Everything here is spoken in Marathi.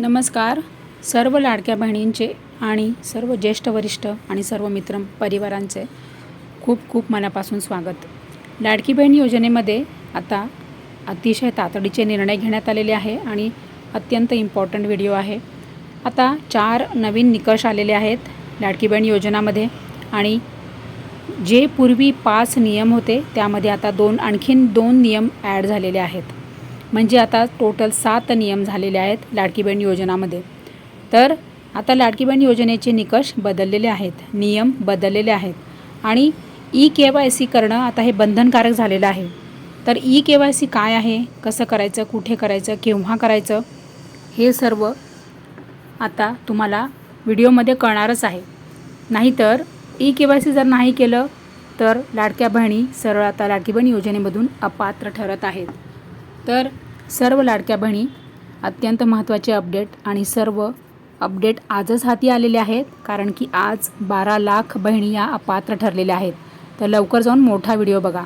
नमस्कार. सर्व लाडक्या बहिणींचे आणि सर्व ज्येष्ठ वरिष्ठ आणि सर्व मित्र परिवारांचे खूप खूप मनापासून स्वागत. लाडकी बहीण योजनेमध्ये आता अतिशय तातडीचे निर्णय घेण्यात आलेले आहे आणि अत्यंत इम्पॉर्टंट व्हिडिओ आहे. आता चार नवीन निकष आलेले आहेत लाडकी बहीण योजनामध्ये आणि जे पूर्वी पाच नियम होते त्यामध्ये आता दोन आणखीन दोन नियम ॲड झालेले आहेत. म्हणजे आता टोटल सात नियम झालेले आहेत लाडकी बहीण योजनामध्ये. तर आता लाडकी बहीण योजनेचे निकष बदललेले आहेत नियम बदललेले आहेत आणि ई के वाय सी करणं आता हे बंधनकारक झालेलं आहे. तर ई के वाय सी काय आहे कसं करायचं कुठे करायचं केव्हा करायचं हे सर्व आता तुम्हाला व्हिडिओमध्ये कळणारच आहे. नाहीतर ई के वाय सी जर नाही केलं तर लाडक्या बहिणी सरळ आता लाडकी बहीण योजनेमधून अपात्र ठरत आहेत. तर सर्व लाडक्या बहिणी अत्यंत महत्त्वाचे अपडेट आणि सर्व अपडेट आजच हाती आलेले आहेत कारण की आज बारा लाख बहिणी या अपात्र ठरलेल्या आहेत. तर लवकर जाऊन मोठा व्हिडिओ बघा.